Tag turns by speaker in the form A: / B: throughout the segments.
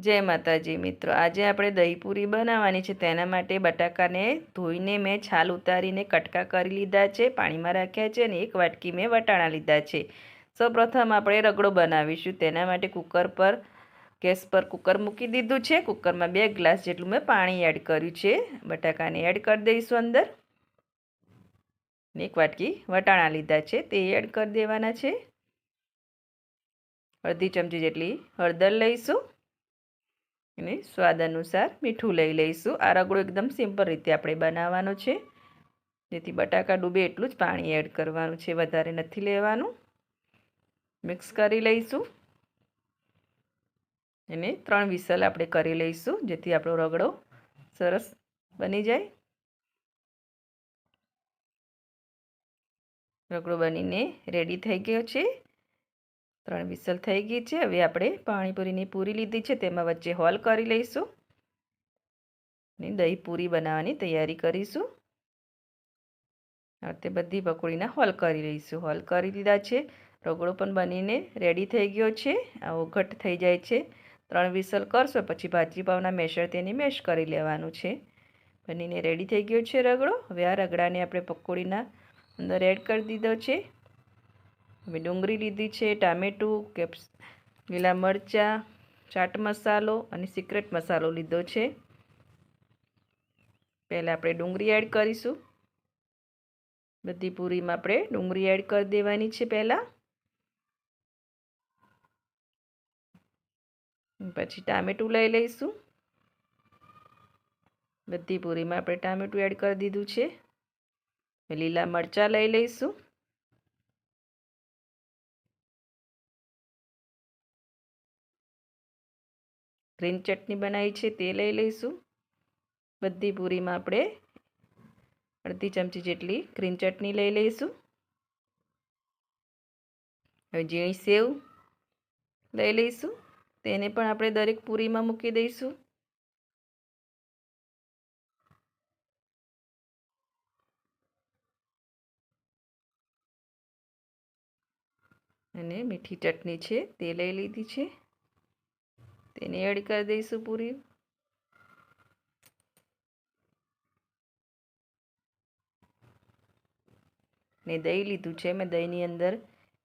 A: જય માતાજી મિત્રો. આજે આપણે દહીંપુરી બનાવવાની છે. તેના માટે બટાકાને ધોઈને મેં છાલ ઉતારીને કટકા કરી લીધા છે, પાણીમાં રાખ્યા છે અને એક વાટકી મેં વટાણા લીધા છે. સૌપ્રથમ આપણે રગડો બનાવીશું. તેના માટે કુકર પર, ગેસ પર કુકર મૂકી દીધું છે. કુકરમાં બે ગ્લાસ જેટલું મેં પાણી એડ કર્યું છે. બટાકાને એડ કરી દઈશું અંદર. એક વાટકી વટાણા લીધા છે. તે એડ કરી દેવાના છે. અડધી ચમચી જેટલી હળદર લઈશું. અને સ્વાદ અનુસાર મીઠું લઈ લઈશું. આ રગડો એકદમ સિમ્પલ રીતે આપણે બનાવવાનો છે. જેથી બટાકા ડૂબે એટલું જ પાણી એડ કરવાનું છે. વધારે નથી લેવાનું. મિક્સ કરી લઈશું. અને ત્રણ વિસલ આપણે કરી લઈશું, જેથી આપણો રગડો સરસ બની જાય. રગડો બનીને રેડી થઈ ગયો છે. ત્રણ વિસલ થઈ ગઈ છે. હવે આપણે પાણીપુરીની પૂરી લીધી છે. તેમાં વચ્ચે હોલ કરી લઈશું. અને દહીં પૂરી બનાવવાની તૈયારી કરીશું. તે બધી પકોડીના હોલ કરી લઈશું. હોલ કરી લીધા છે. રગડો પણ બનીને રેડી થઈ ગયો છે. આવો ઓઘટ થઈ જાય છે. ત્રણ વિસલ કરશો પછી ભાજી પાવના મેશર તેની મેશ કરી લેવાનું છે. બનીને રેડી થઈ ગયો છે રગડો. હવે આ રગડાને આપણે પકોડીના અંદર એડ કરી દીધો છે. હવે ડુંગળી લીધી છે, ટામેટું, કેપ્સ, લીલા મરચાં, ચાટ મસાલો અને સિક્રેટ મસાલો લીધો છે. પહેલાં આપણે ડુંગળી એડ કરીશું. બધી પૂરીમાં આપણે ડુંગળી એડ કરી દેવાની છે પહેલાં. પછી ટામેટું લઈ લઈશું. બધી પૂરીમાં આપણે ટામેટું એડ કરી દીધું છે. લીલા મરચાં લઈ લઈશું. ગ્રીન ચટણી બનાવી છે, તે લઈ લઈશું. બધી પૂરીમાં આપણે અડધી ચમચી જેટલી ગ્રીન ચટણી લઈ લઈશું. હવે ઝીણી સેવ લઈ લઈશું. તેને પણ આપણે દરેક પૂરીમાં મૂકી દઈશું. અને મીઠી ચટણી છે, તે લઈ લીધી છે. તેને એડ કરી દઈશું પૂરી. ને દહીં લીધું છે. મેં દહીંની અંદર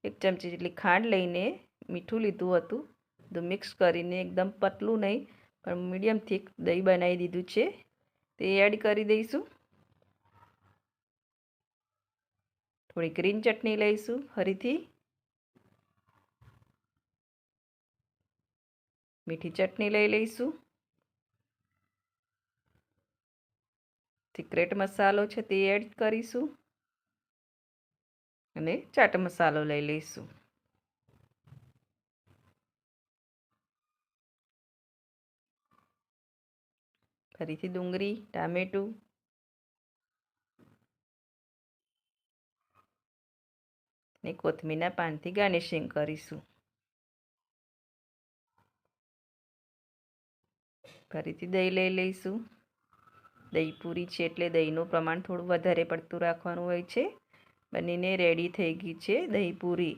A: એક ચમચી જેટલી ખાંડ લઈને મીઠું લીધું હતું. તો મિક્સ કરીને એકદમ પતલું નહીં, પણ મીડિયમ થીક દહીં બનાવી દીધું છે. તે એડ કરી દઈશું. થોડી ગ્રીન ચટણી લઈશું ફરીથી મીઠી ચટણી લઈ લઈશું. સિક્રેટ મસાલો છે તે એડ કરીશું. અને ચાટ મસાલો લઈ લઈશું. ફરીથી ડુંગળી, ટામેટું. ને કોથમીરના પાનથી ગાર્નિશિંગ કરીશું. ફરીથી દહીં લઈ લઈશું. દહીં પૂરી છે એટલે દહીંનું પ્રમાણ થોડું વધારે પડતું રાખવાનું હોય છે. બનીને રેડી થઈ ગઈ છે દહીં પૂરી.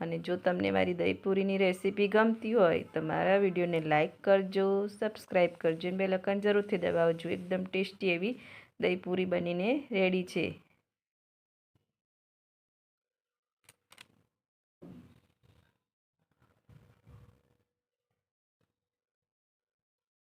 A: અને જો તમને મારી દહીં પૂરીની રેસીપી ગમતી હોય તો મારા વિડીયોને લાઇક કરજો સબસ્ક્રાઈબ કરજો અને બે લખન જરૂરથી દબાવજો. એકદમ ટેસ્ટી એવી દહીં પૂરી બનીને રેડી છે.